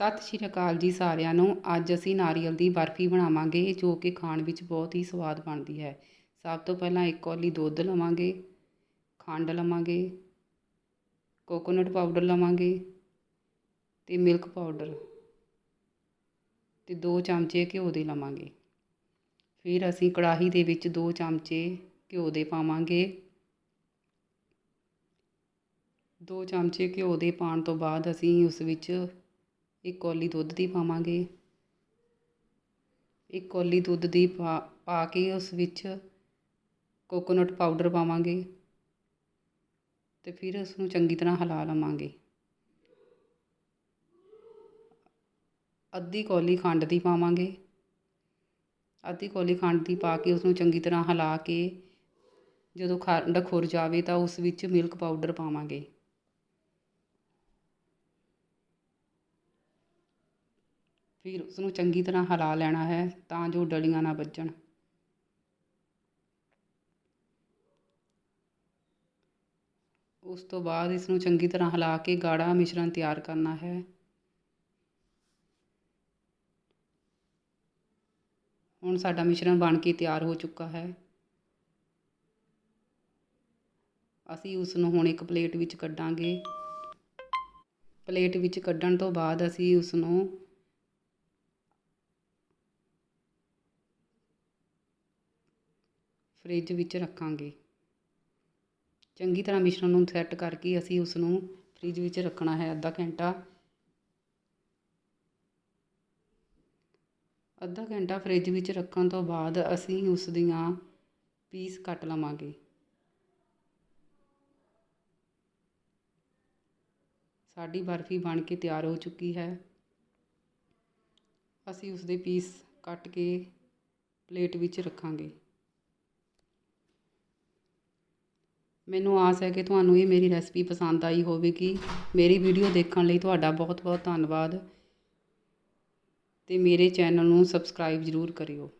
ਸਤਿ ਸ਼੍ਰੀ ਅਕਾਲ ਜੀ ਸਾਰਿਆਂ ਨੂੰ। ਅੱਜ ਅਸੀਂ ਨਾਰੀਅਲ ਦੀ ਬਰਫੀ ਬਣਾਵਾਂਗੇ, ਜੋ ਕਿ ਖਾਣ ਵਿੱਚ ਬਹੁਤ ਹੀ ਸਵਾਦ ਬਣਦੀ ਹੈ। ਸਭ ਤੋਂ ਪਹਿਲਾਂ ਇੱਕ ਕੌਲੀ ਦੁੱਧ ਲਵਾਂਗੇ, ਖੰਡ ਲਵਾਂਗੇ, ਕੋਕੋਨਟ ਪਾਊਡਰ ਲਵਾਂਗੇ ਅਤੇ ਮਿਲਕ ਪਾਊਡਰ ਅਤੇ ਦੋ ਚਮਚੇ ਘਿਓ ਦੇ ਲਵਾਂਗੇ। ਫਿਰ ਅਸੀਂ ਕੜਾਹੀ ਦੇ ਵਿੱਚ ਦੋ ਚਮਚੇ ਘਿਓ ਦੇ ਪਾਵਾਂਗੇ। ਦੋ ਚਮਚੇ ਘਿਓ ਦੇ ਪਾਉਣ ਤੋਂ ਬਾਅਦ ਅਸੀਂ ਉਸ ਵਿੱਚ ਇੱਕ ਕੌਲੀ ਦੁੱਧ ਦੀ ਪਾਵਾਂਗੇ। ਇੱਕ ਕੌਲੀ ਦੁੱਧ ਦੀ ਪਾ ਪਾ ਕੇ ਉਸ ਵਿੱਚ ਕੋਕੋਨਟ ਪਾਊਡਰ ਪਾਵਾਂਗੇ ਅਤੇ ਫਿਰ ਉਸ ਨੂੰ ਚੰਗੀ ਤਰ੍ਹਾਂ ਹਿਲਾ ਲਵਾਂਗੇ। ਅੱਧੀ ਕੌਲੀ ਖੰਡ ਦੀ ਪਾਵਾਂਗੇ। ਅੱਧੀ ਕੌਲੀ ਖੰਡ ਦੀ ਪਾ ਕੇ ਉਸ ਨੂੰ ਚੰਗੀ ਤਰ੍ਹਾਂ ਹਿਲਾ ਕੇ ਜਦੋਂ ਖੰਡ ਖੁਰ ਜਾਵੇ ਤਾਂ ਉਸ ਵਿੱਚ ਮਿਲਕ ਪਾਊਡਰ ਪਾਵਾਂਗੇ। ਫਿਰ ਉਸਨੂੰ ਚੰਗੀ ਤਰ੍ਹਾਂ ਹਿਲਾ ਲੈਣਾ ਹੈ ਤਾਂ ਜੋ ਡਲੀਆਂ ਨਾ ਵੱਜਣ। ਉਸ ਤੋਂ ਬਾਅਦ ਇਸ ਨੂੰ ਚੰਗੀ ਤਰ੍ਹਾਂ ਹਿਲਾ ਕੇ ਗਾੜਾ ਮਿਸ਼ਰਣ ਤਿਆਰ ਕਰਨਾ ਹੈ। ਹੁਣ ਸਾਡਾ ਮਿਸ਼ਰਣ ਬਣ ਕੇ ਤਿਆਰ ਹੋ ਚੁੱਕਾ ਹੈ। ਅਸੀਂ ਉਸ ਨੂੰ ਹੁਣ ਇੱਕ ਪਲੇਟ ਵਿੱਚ ਕੱਢਾਂਗੇ। ਪਲੇਟ ਵਿੱਚ ਕੱਢਣ ਤੋਂ ਬਾਅਦ ਅਸੀਂ ਉਸ ਨੂੰ ਫਰਿੱਜ ਵਿੱਚ ਰੱਖਾਂਗੇ। ਚੰਗੀ ਤਰ੍ਹਾਂ ਮਿਸ਼ਰਣ ਨੂੰ ਸੈੱਟ ਕਰਕੇ ਅਸੀਂ ਉਸ ਨੂੰ ਫ੍ਰਿਜ ਵਿੱਚ ਰੱਖਣਾ ਹੈ ਅੱਧਾ ਘੰਟਾ। ਅੱਧਾ ਘੰਟਾ ਫਰਿੱਜ ਵਿੱਚ ਰੱਖਣ ਤੋਂ ਬਾਅਦ ਅਸੀਂ ਉਸ ਦੀਆਂ ਪੀਸ ਕੱਟ ਲਵਾਂਗੇ। ਸਾਡੀ ਬਰਫੀ ਬਣ ਕੇ ਤਿਆਰ ਹੋ ਚੁੱਕੀ ਹੈ। ਅਸੀਂ ਉਸ ਦੇ ਪੀਸ ਕੱਟ ਕੇ ਪਲੇਟ ਵਿੱਚ ਰੱਖਾਂਗੇ। ਮੈਨੂੰ ਆਸ ਹੈ ਕਿ ਤੁਹਾਨੂੰ ਇਹ ਮੇਰੀ ਰੈਸਪੀ ਪਸੰਦ ਆਈ ਹੋਵੇਗੀ। ਮੇਰੀ ਵੀਡੀਓ ਦੇਖਣ ਲਈ ਤੁਹਾਡਾ ਬਹੁਤ ਬਹੁਤ ਧੰਨਵਾਦ। ਅਤੇ ਮੇਰੇ ਚੈਨਲ ਨੂੰ ਸਬਸਕ੍ਰਾਈਬ ਜ਼ਰੂਰ ਕਰਿਓ।